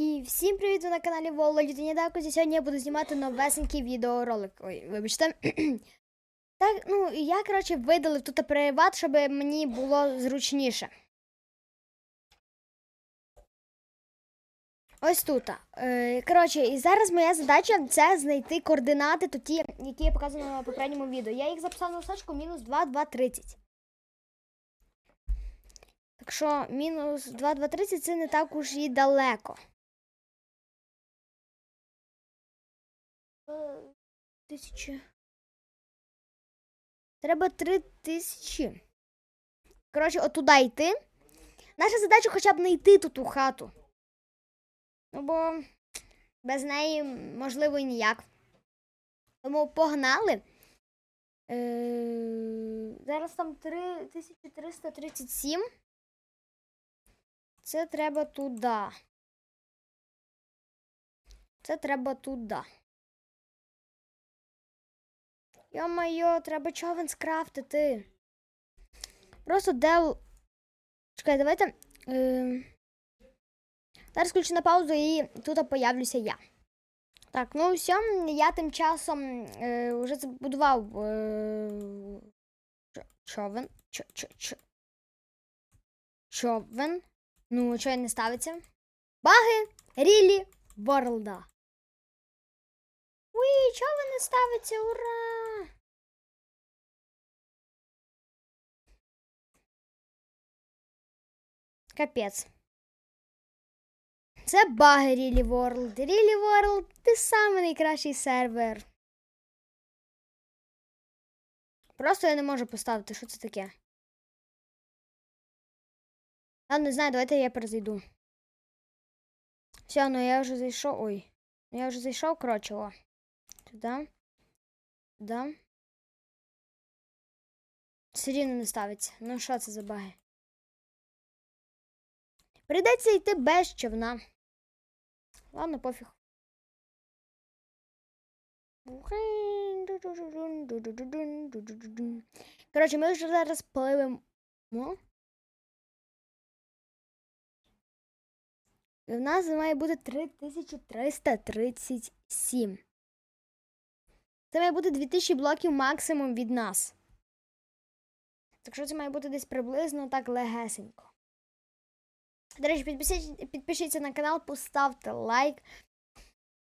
І всім привіт! На каналі Володі Тінідако. Сьогодні я буду знімати новесенький відеоролик. Ой, вибачте. так, ну, я, коротше, видалив тут приват, щоб мені було зручніше. Ось тут. Е, коротше, і зараз моя задача це знайти координати, то які я показувала на попередньому відео. Я їх записала на сачку мінус 2, 2, 30. Так що мінус 2, 2, 30 це не так уж і далеко. Тисячі. Треба три тисячі. Коротше, отуда йти. Наша задача хоча б знайти тут ту хату. Ну, бо без неї можливо і ніяк. Тому погнали. Е, зараз там 3337. Це треба туди. Це треба туди. Йо-моє, треба човен скрафтити. Просто дел. Чекай, давайте. Е... Зараз включу на паузу і тут появлюся я. Так, ну все, я тим часом е, вже забудував е, човен. Чо, чо, чо. Човен. Ну, чого не ставиться? Баги Рілі Ворлда. Уй, човен не ставиться, ура! Капець. Це баги Рілі Ворлд. Рілі Ворлд, ти самий найкращий сервер. Просто я не можу поставити, що це таке. Я не знаю, давайте я перезайду. Все, ну я вже зайшов. Ой. Ну я вже зайшов, коротше, о. Туди. Туди. Все рівно не ставиться. Ну що це за баги? Прийдеться йти без човна. Ладно, пофіг. Коротше, ми вже зараз пливемо. І в нас має бути 3337. Це має бути 2000 блоків максимум від нас. Так що це має бути десь приблизно так легесенько. До речі, підпишіться, підпишіться на канал, поставте лайк.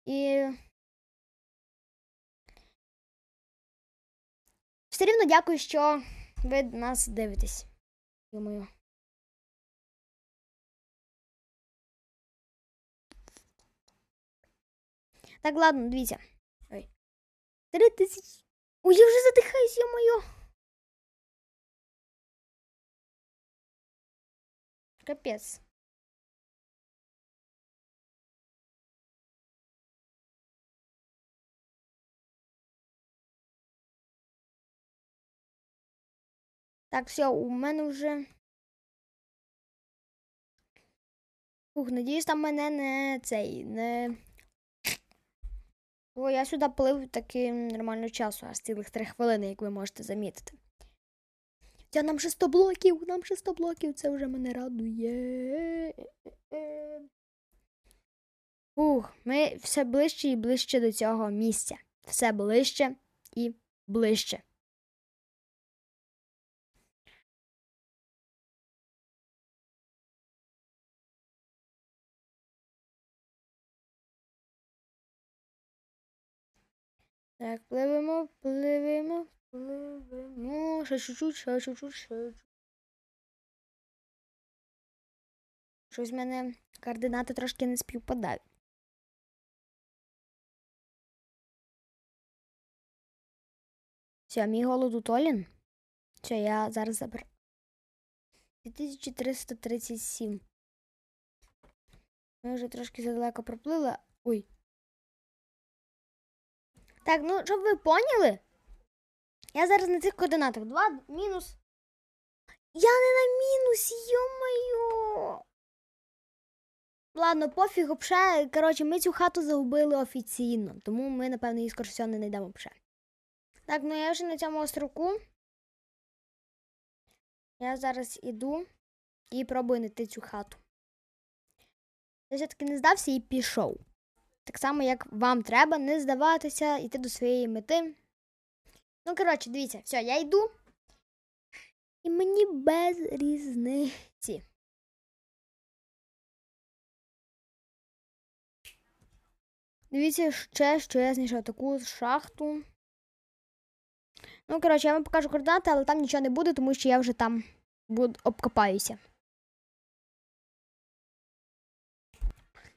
І. Все рівно дякую, що ви нас дивитесь. Думаю. Так, ладно, дивіться. Ой. Три тисячі. Ой, я вже задихаюсь, йо-моє. Капець. Так, все, у мене вже. Ух, надіюсь, там мене не цей, не. О, я сюди плив таки нормально часу, аж цілих три хвилини, як ви можете замітити. Та нам ще 100 блоків, нам ще 100 блоків, це вже мене радує. Ух, ми все ближче і ближче до цього місця. Все ближче і ближче. Так, пливемо, пливемо, пливемо. Ще чуть-чуть, ще чуть-чуть, ще чуть. Щось в мене координати трошки не співпадають. Все, мій голод утолін. Все, я зараз заберу. 2337. Ми вже трошки задалеко проплили. Ой. Так, ну, щоб ви поняли, я зараз на цих координатах. 2 мінус. Я не на мінусі, йо-моє. Ладно, пофіг, обше. Коротше, ми цю хату загубили офіційно, тому ми, напевно, її скоро всього не знайдемо обше. Так, ну я вже на цьому островку. Я зараз іду і пробую знайти цю хату. я все-таки не здався і пішов. Так само, як вам треба не здаватися, йти до своєї мети. Ну, коротше, дивіться, все, я йду. І мені без різниці. Дивіться ще, що я знайшов таку шахту. Ну, коротше, я вам покажу координати, але там нічого не буде, тому що я вже там буду, обкопаюся.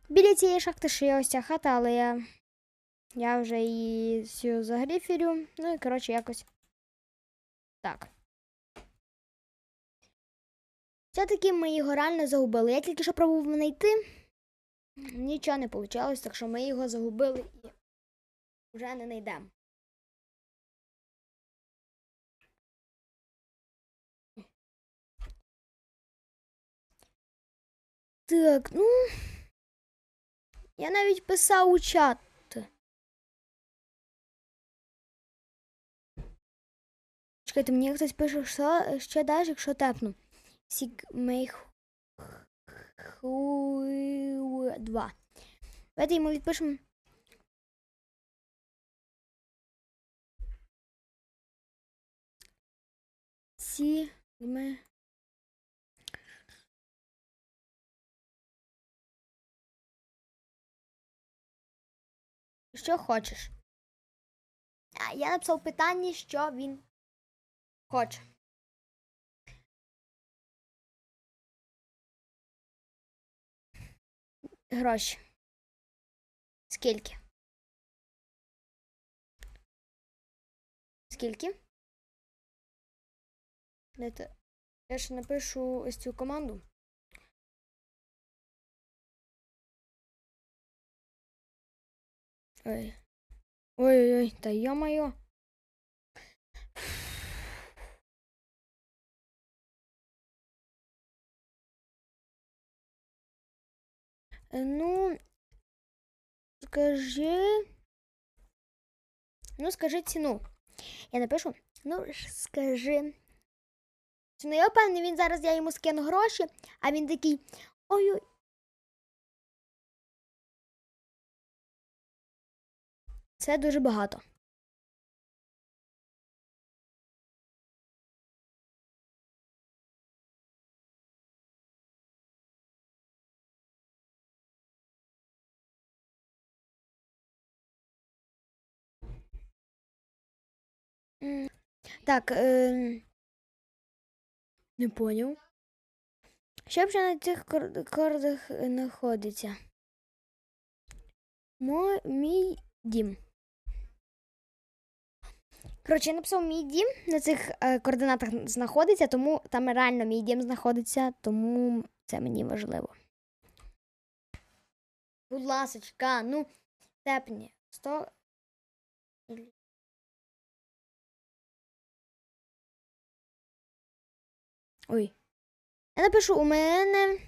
Біля цієї шахти ще є ось ця хата, але я, я вже її всю загріферю. Ну і коротше якось так. Все-таки ми його реально загубили. Я тільки що пробував знайти. Нічого не вийшло, так що ми його загубили і вже не знайдемо. Так, ну. Я навіть писав у чат. Чекайте, мені хтось пише, що ще далі, якщо тепну. Сік мейх. Два. Давайте йому відпишемо. Сі. Що хочеш? А, я написав питання, що він хоче. Гроші. Скільки? Скільки? Я ще напишу ось цю команду. Ой. Ой-ой-ой, та ё-моё. Ну, скажи. Ну, скажи ціну. Я напишу. Ну, скажи. Ну, я впевнений, він зараз я йому скину гроші, а він такий. Ой-ой. Це дуже багато. Так, е... не поняв. Що вже на цих кор- кордах знаходиться? Мо... Мій дім. Коротше, я написав мій дім на цих е, координатах знаходиться, тому там реально мій дім знаходиться, тому це мені важливо. Будь ласочка, ну, тепні. 100... Ой. Я напишу, у мене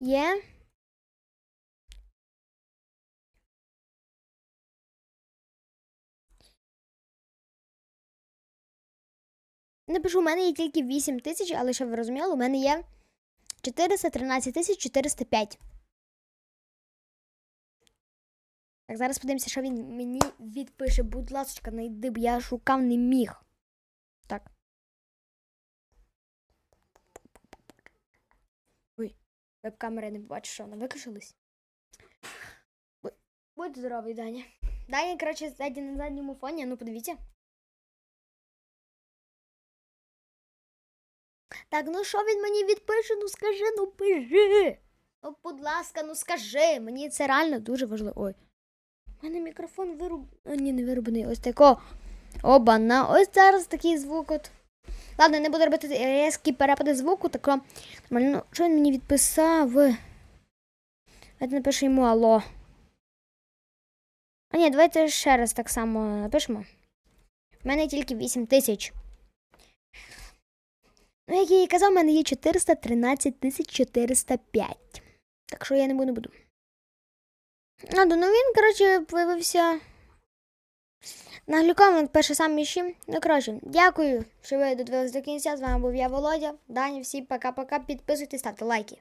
є. Напишу, у мене є тільки 8 тисяч, але щоб ви розуміли, у мене є 413 тисяч 405. Так, зараз подивимося, що він мені відпише. Будь ласка, найди, б я шукав не міг. Так. Ой, веб-камера не побачу, що вона викашилась. Будь здоровий, Даня. Даня, коротше, ззаді на задньому фоні, ну подивіться. Так, ну що він мені відпише? Ну скажи, ну пиши. Ну, будь ласка, ну скажи. Мені це реально дуже важливо. Ой. У мене мікрофон вируб... О, ні, не вирубаний. Ось тако. Оба-на. Ось зараз такий звук от. Ладно, не буду робити різкі перепади звуку. Нормально. Ну, Що він мені відписав? Давайте напишу йому алло. А ні, давайте ще раз так само напишемо. У мене тільки 8 тисяч. Як я і казав, у мене є 413 405. Так що я не буду буду. А, ну він, коротше, виявився на глюком, перше сам міші. Ну, коротше, дякую, що ви додивились до кінця. З вами був я, Володя. Дані, всі пока-пока. Підписуйтесь, ставте лайки.